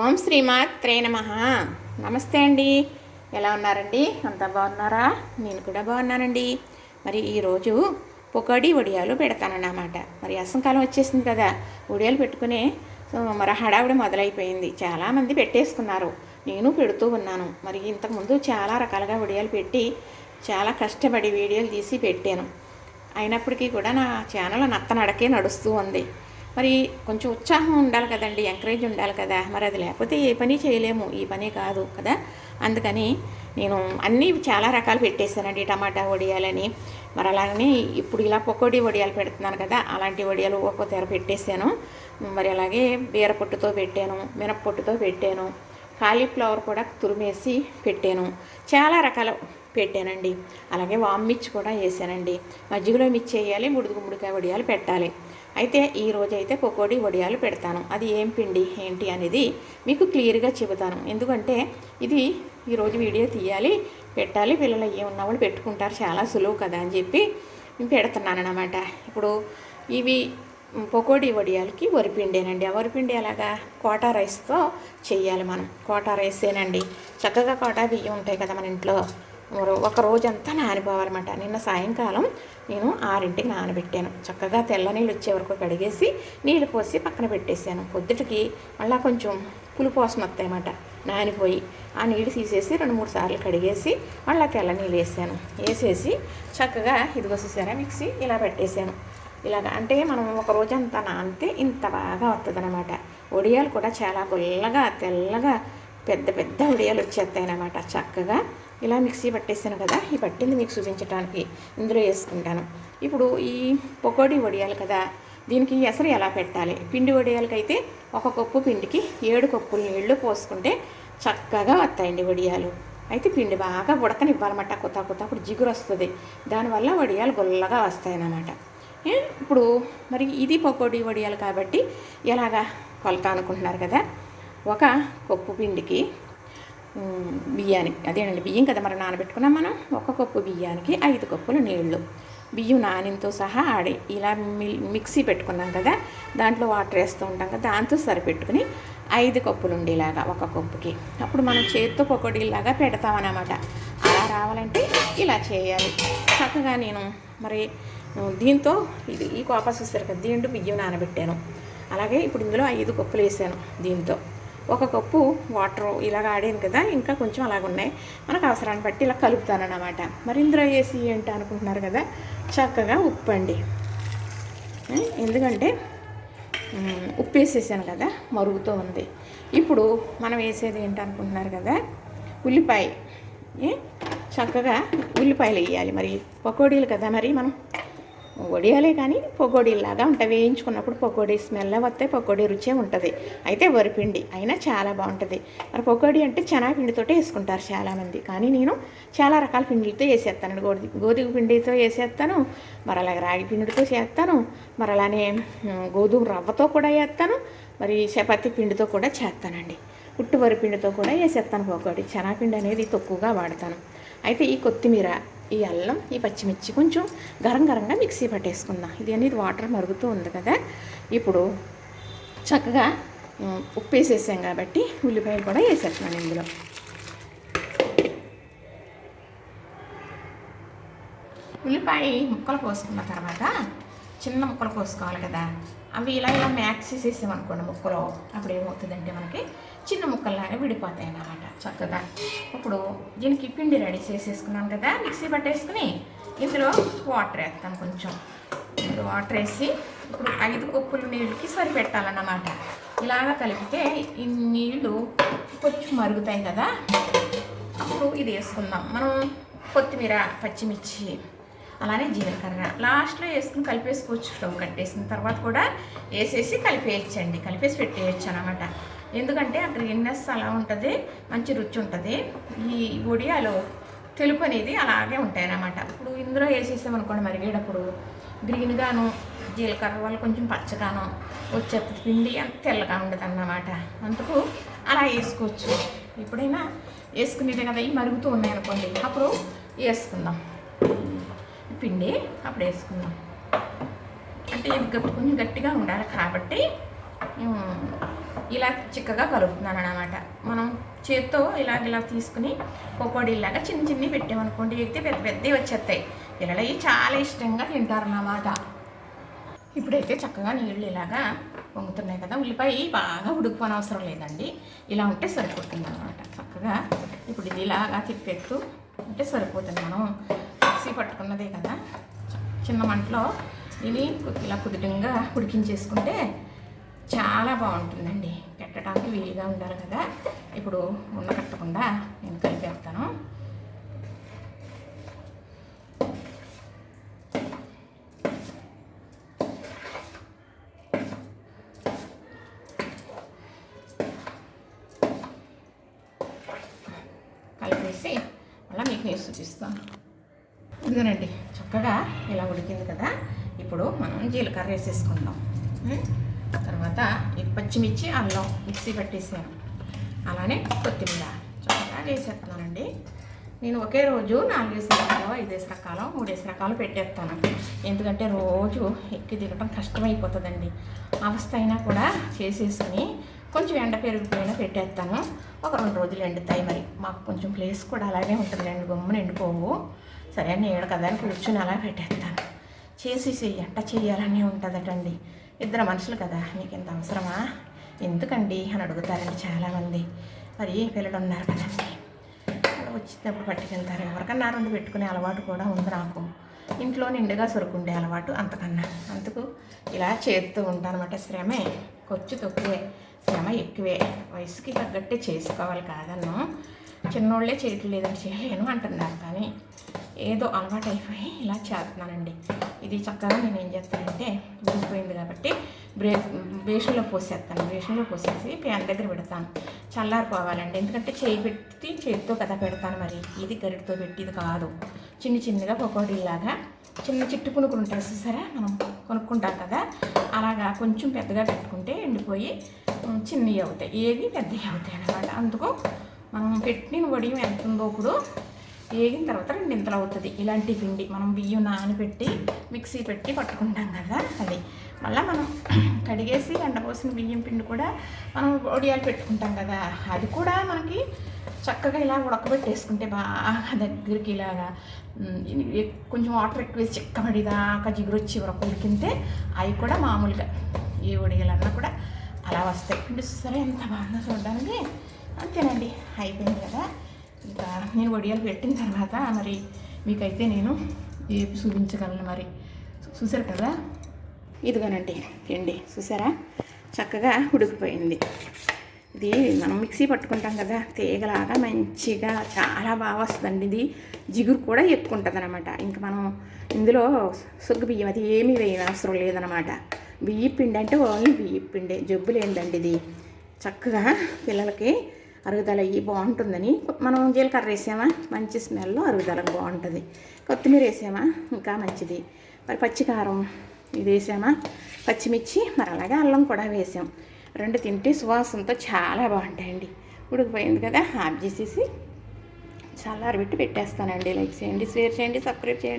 ఓం శ్రీమాత్రే నమ. నమస్తే అండి. ఎలా ఉన్నారండి? అంతా బాగున్నారా? నేను కూడా బాగున్నానండి. మరి ఈరోజు పొకడి వడియాలు పెడతానన్నమాట. మరి అసంకాలం వచ్చేసింది కదా. వడియాలు పెట్టుకునే మరి హడావిడి మొదలైపోయింది. చాలామంది పెట్టేసుకున్నారు. నేను పెడుతూ ఉన్నాను. మరి ఇంతకుముందు చాలా రకాలుగా వడియాలు పెట్టి చాలా కష్టపడి వీడియోలు తీసి పెట్టాను. అయినప్పటికీ కూడా నా ఛానల్ నత్తనడకే నడుస్తూ ఉంది. మరి కొంచెం ఉత్సాహం ఉండాలి కదండి ఎంకరేజ్ ఉండాలి కదా. మరి అది లేకపోతే ఏ పని చేయలేము ఈ పని కాదు కదా. అందుకని నేను అన్నీ చాలా రకాలు పెట్టేశానండి టమాటా వడియాలని. మరి అలాగని ఇప్పుడు ఇలా పొకోడి వడియాలు పెడుతున్నాను కదా అలాంటి వడియాలు ఒక్కో తెర పెట్టేశాను. మరి అలాగే బీర పొట్టుతో పెట్టాను మినప్పొట్టుతో పెట్టాను కాలీఫ్లవర్ కూడా తురిమేసి పెట్టాను. చాలా రకాల పెట్టానండి. అలాగే వామ్ మిర్చి కూడా వేసానండి. మజ్జిగలో మిర్చి వేయాలి ముడుగు ముడికాయ వడియాలు పెట్టాలి. అయితే ఈ రోజైతే పకోడీ వడియాలు పెడతాను. అది ఏం పిండి ఏంటి అనేది మీకు క్లియర్గా చెబుతాను. ఎందుకంటే ఇది ఈరోజు వీడియో తీయాలి పెట్టాలి పిల్లలు అవి ఉన్న వాళ్ళు పెట్టుకుంటారు చాలా సులువు కదా అని చెప్పి పెడుతున్నాను అనమాట ఇప్పుడు ఇవి పకోడీ వడియాలకి వరిపిండేనండి. ఆ వరిపిండి అలాగా కోటా రైస్తో చేయాలి మనం. కోటా రైసేనండి. చక్కగా కోటా బియ్యం ఉంటాయి కదా మన ఇంట్లో. ఒక రోజంతా నానిపోవాలన్నమాట. నిన్న సాయంకాలం నేను ఆరింటికి నానబెట్టాను. చక్కగా తెల్ల నీళ్ళు వచ్చే వరకు కడిగేసి నీళ్ళు పోసి పక్కన పెట్టేశాను. పొద్దుటికి మళ్ళీ కొంచెం పులిపోసం వస్తాయన్నమాట. నానిపోయి ఆ నీళ్ళు తీసేసి రెండు మూడు సార్లు కడిగేసి మళ్ళీ తెల్ల నీళ్ళు వేసాను. వేసేసి చక్కగా ఇదిగో చూసారా మిక్సీ ఇలా పెట్టేశాను. ఇలాగ అంటే మనం ఒక రోజంతా నానితే ఇంత బాగా వస్తుంది అనమాట ఒడియాలు కూడా చాలా గుల్లగా తెల్లగా పెద్ద పెద్ద ఒడియాలు వచ్చేస్తాయి చక్కగా ఇలా మిక్సీ పట్టేసాను కదా ఈ పట్టింది మీకు చూపించడానికి ఇందులో వేసుకుంటాను. ఇప్పుడు ఈ పకోడీ వడియాలు కదా దీనికి ఎసరు ఎలా పెట్టాలి? పిండి వడియాలకైతే ఒక కప్పు పిండికి ఏడు కప్పులు నీళ్ళు పోసుకుంటే చక్కగా వస్తాయండి వడియాలు. అయితే పిండి బాగా ఉడకనివ్వాలన్నమాట కొత్త కొత్త అప్పుడు జిగురు వస్తుంది. దానివల్ల వడియాలు గుల్లగా వస్తాయన్నమాట. ఏ? ఇప్పుడు మరి ఇది పకోడీ వడియాలు కాబట్టి ఎలాగా కొలత అనుకుంటున్నారు కదా? ఒక కప్పు పిండికి బియ్యానికి అదేనండి బియ్యం కదా మరి నానబెట్టుకున్నాం మనం? ఒక కప్పు బియ్యానికి ఐదు కప్పులు నీళ్ళు బియ్యం నానింతో సహా ఆడి ఇలా మిల్ మిక్సీ పెట్టుకున్నాం కదా? దాంట్లో వాటర్ వేస్తూ ఉంటాం కదా? దాంతో సరిపెట్టుకుని ఐదు కప్పులు ఉండేలాగా ఒక కప్పుకి. అప్పుడు మనం చేత్తో పకోడీలాగా పెడతామన్నమాట. అలా రావాలంటే ఇలా చేయాలి. చక్కగా నేను మరి దీంతో ఇది ఈ కోపా చూస్తారు కదా? దీంట్లో బియ్యం నానబెట్టాను. అలాగే ఇప్పుడు ఇందులో ఐదు కప్పులు వేసాను దీంతో. ఒక కప్పు వాటర్ ఇలాగ ఆడాను కదా ఇంకా కొంచెం అలాగ ఉన్నాయి. మనకు అవసరాన్ని బట్టి ఇలా కలుపుతాను అన్నమాట మరి ఇందులో వేసి ఏంటి అనుకుంటున్నారు కదా చక్కగా ఉప్పు అండి ఎందుకంటే ఉప్పు వేసేసాను కదా మరుగుతూ ఉంది. ఇప్పుడు మనం వేసేది ఏంటి అనుకుంటున్నారు కదా ఉల్లిపాయ. చక్కగా ఉల్లిపాయలు వేయాలి మరి. పకోడీలు కదా మరి మనం. వడియాలే కానీ పకోడీలాగా ఉంటాయి వేయించుకున్నప్పుడు పకోడీ స్మెల్ వస్తే పకోడీ రుచే ఉంటుంది. అయితే వరిపిండి అయినా చాలా బాగుంటుంది. మరి పకోడీ అంటే శనగపిండితోటే వేసుకుంటారు చాలామంది కానీ నేను చాలా రకాల పిండిలతో వేసేస్తాను. గోధి గోధుమ పిండితో వేసేస్తాను. మరి అలాగే రాగి పిండితో చేస్తాను. మరి అలానే గోధుమ రవ్వతో కూడా వేస్తాను. మరి చపాతి పిండితో కూడా చేస్తానండి. పుట్టు వరి పిండితో కూడా వేసేస్తాను పకోడీ. శనగపిండి అనేది తక్కువగా వాడతాను. అయితే ఈ కొత్తిమీర ఈ అల్లం ఈ పచ్చిమిర్చి కొంచెం గరం గరంగా మిక్సీ పట్టేసుకుందాం. ఇది అనేది వాటర్ మరుగుతూ ఉంది కదా. ఇప్పుడు చక్కగా ఉప్పు వేసేసాం కాబట్టి ఉల్లిపాయలు కూడా వేసేస్తున్నాను ఇందులో. ఉల్లిపాయ ముక్కలు కోసుకున్న తర్వాత చిన్న ముక్కలు కోసుకోవాలి కదా. అవి ఇలా ఇలా మ్యాక్స్ చేసేసామనుకోండి ముక్కలు అప్పుడు ఏమవుతుందంటే మనకి చిన్న ముక్కల్లాగా విడిపోతాయి అన్నమాట చక్కగా. ఇప్పుడు దీనికి పిండి రెడీ చేసేసుకున్నాం కదా మిక్సీ పట్టేసుకుని ఇందులో వాటర్ వేస్తాను కొంచెం. ఇప్పుడు వాటర్ వేసి ఇప్పుడు ఐదు కప్పులు నీళ్ళకి సరిపెట్టాలన్నమాట. ఇలాగ కలిపితే ఈ నీళ్ళు కొంచెం మరుగుతాయి కదా. అప్పుడు ఇది వేసుకుందాం. మనం కొత్తిమీర పచ్చిమిర్చి అలానే జీలకర్ర. లాస్ట్లో వేసుకుని కలిపేసుకోవచ్చు. స్టవ్ కట్టేసిన తర్వాత కూడా వేసేసి కలిపేయచ్చండి. కలిపేసి పెట్టేయచ్చు అనమాట ఎందుకంటే ఆ గ్రీన్నెస్ అలా ఉంటుంది మంచి రుచి ఉంటుంది. ఈ ఒడియాలో తెలుపు అనేది అలాగే ఉంటాయి అన్నమాట. ఇప్పుడు ఇందులో వేసేసామనుకోండి మరిగేటప్పుడు గ్రీన్గాను జీలకర్ర వల్ల కొంచెం పచ్చగాను వచ్చే పిండి అంత తెల్లగా ఉండదు అన్నమాట. అందుకు అలా వేసుకోవచ్చు. ఎప్పుడైనా వేసుకునేదే కదా ఇవి మరుగుతూ ఉన్నాయి అనుకోండి అప్పుడు వేసుకుందాం. పిండి అప్పుడు వేసుకుందాం. అంటే ఇవి కొంచెం గట్టిగా ఉండాలి కాబట్టి ఇలా చిక్కగా కలుపుతున్నాను అనమాట మనం చేత్తో ఇలా ఇలా తీసుకుని పకోడీలాగా చిన్న చిన్నవి పెట్టామనుకోండి అయితే పెద్ద పెద్దవి వచ్చేస్తాయి. పిల్లలు చాలా ఇష్టంగా తింటారన్నమాట ఇప్పుడైతే చక్కగా నీళ్ళు ఇలాగా పొంగుతున్నాయి కదా ఉల్లిపాయ బాగా ఉడికిపోని అవసరం లేదండి. ఇలా ఉంటే సరిపోతుంది అనమాట చక్కగా ఇప్పుడు ఇది ఇలాగా తిప్పేస్తూ ఉంటే సరిపోతుంది మనం. మిక్సీ పట్టుకున్నదే కదా. చిన్న మంటలో ఇవి ఇలా కుదిటంగా ఉడికించేసుకుంటే చాలా బాగుంటుందండి. పెట్టడానికి వీలుగా ఉండాలి కదా. ఇప్పుడు ఉండ కట్టకుండా నేను కలిపేస్తాను. కలిపేసి మళ్ళీ మీకు నేను చూపిస్తాను. ఇదిగోనండి చక్కగా ఇలా ఉడికింది కదా. ఇప్పుడు మనం జీలకర్ర వేసేసుకుందాం. తర్వాత ఇది పచ్చిమిర్చి అల్లం మిక్సీ పెట్టేసాను. అలానే కొత్తిమీర చక్కగా వేసేస్తున్నానండి. నేను ఒకే రోజు నాలుగేసి రకాలు ఐదేసి రకాలు మూడేసి రకాలు పెట్టేస్తాను. ఎందుకంటే రోజు ఎక్కి దిగటం కష్టమైపోతుందండి. అవస్థ అయినా కూడా చేసేసుకుని కొంచెం ఎండ పెరిగిపోయినా పెట్టేస్తాను. ఒక రెండు రోజులు ఎండుతాయి మరి. మాకు కొంచెం ప్లేస్ కూడా అలాగే ఉంటుంది ఎండు గమ్మున ఎండిపోవు. సరే నేను కదా అని కూర్చుని అలా పెట్టేస్తాను. చేసేసి ఎట్ట చేయాలని ఉంటుందటండి. ఇద్దరు మనుషులు కదా మీకు ఇంత అవసరమా? ఎందుకండి? అని అడుగుతారండి చాలామంది. మరి పిల్లలు ఉన్నారు కదండి. వచ్చినప్పుడు పట్టుకెళ్తారు. ఎవరికన్నా రెండు పెట్టుకునే అలవాటు కూడా ఉంది నాకు. ఇంట్లో నిండుగా సరుకుండే అలవాటు అంతకన్నా. అందుకు ఇలా చేస్తూ ఉంటానమాట శ్రమే. ఖర్చు తక్కువే. శ్రమ ఎక్కువే. వయసుకి తగ్గట్టే చేసుకోవాలి కాదన్ను. చిన్నోళ్ళే చేయట్లేదని చేయలేను అంటున్నారు కానీ ఏదో అలవాటు అయిపోయి ఇలా చేస్తున్నానండి. ఇది చక్కగా నేను ఏం చేస్తానంటే ఉడికిపోయింది కాబట్టి బ్రే బేషన్లో పోసేస్తాను. బేషన్లో పోసేసి ప్యాన్ దగ్గర పెడతాను. చల్లారిపోవాలండి. ఎందుకంటే చేయి పెట్టి చేతితో కదా పెడతాను మరి. ఇది గరిటితో పెట్టిది కాదు. చిన్న చిన్నగా పకోడీలాగా చిన్న చిట్టు పునుకులు ఉంటాయి చూసారా? మనం కొనుక్కుంటాం కదా. అలాగా కొంచెం పెద్దగా పెట్టుకుంటే ఎండిపోయి చిన్నవి అవుతాయి. ఏవి పెద్దవి అవుతాయి అన్నమాట. అందుకు మనం పెట్టిన వడియం ఎంత ఉందో ఇప్పుడు వేగిన తర్వాత రెండింతలు అవుతుంది. ఇలాంటి పిండి మనం బియ్యం నానబెట్టి మిక్సీ పెట్టి పట్టుకుంటాం కదా అది. మళ్ళీ మనం కడిగేసి ఎండపోసిన బియ్యం పిండి కూడా మనం ఒడియాలు పెట్టుకుంటాం కదా. అది కూడా మనకి చక్కగా ఇలా ఉడకబెట్టేసుకుంటే బాగా దగ్గరికి ఇలాగా కొంచెం వాటర్ ఎక్కువ వేసి చిక్కబడిదాకా జిగురు వచ్చి వరకు ఉడికితే అవి కూడా మామూలుగా ఏ ఒడియాలన్నా కూడా అలా వస్తాయి. పిండి చూస్తారా ఎంత బాగుందో చూడడానికి. అంతేనండి. అయిపోయింది కదా. నేను వడియాలు పెట్టిన తర్వాత మరి మీకైతే నేను ఏపి చూపించగలను మరి? చూసారు కదా? ఇదిగోనండి తిండి చూసారా చక్కగా ఉడికిపోయింది. ఇది మనం మిక్సీ పట్టుకుంటాం కదా తీగలాగా మంచిగా చాలా బాగా వస్తుందండి ఇది. జిగురు కూడా ఎత్తుకుంటుంది అనమాట ఇంకా మనం ఇందులో సొగ్గు బియ్యం అది ఏమీ వేయని అవసరం లేదనమాట బియ్య పిండి అంటే ఓన్లీ బియ్య పిండి జబ్బు ఏంటండి ఇది. చక్కగా పిల్లలకి అరుగుదల అయ్యి బాగుంటుందని మనం జీలకర్ర వేసామా? మంచి స్మెల్ అరుగుదలకు బాగుంటుంది. కొత్తిమీర వేసామా? ఇంకా మంచిది. మరి పచ్చికారం ఇది వేసామా? పచ్చిమిర్చి మరి అలాగే అల్లం కూడా వేసాం. రెండు తింటే సువాసనతో చాలా బాగుంటాయండి. ఉడికిపోయింది కదా ఆఫ్ చేసేసి చల్లారబెట్టి పెట్టేస్తానండి. లైక్ చేయండి షేర్ చేయండి సబ్స్క్రైబ్ చేయండి.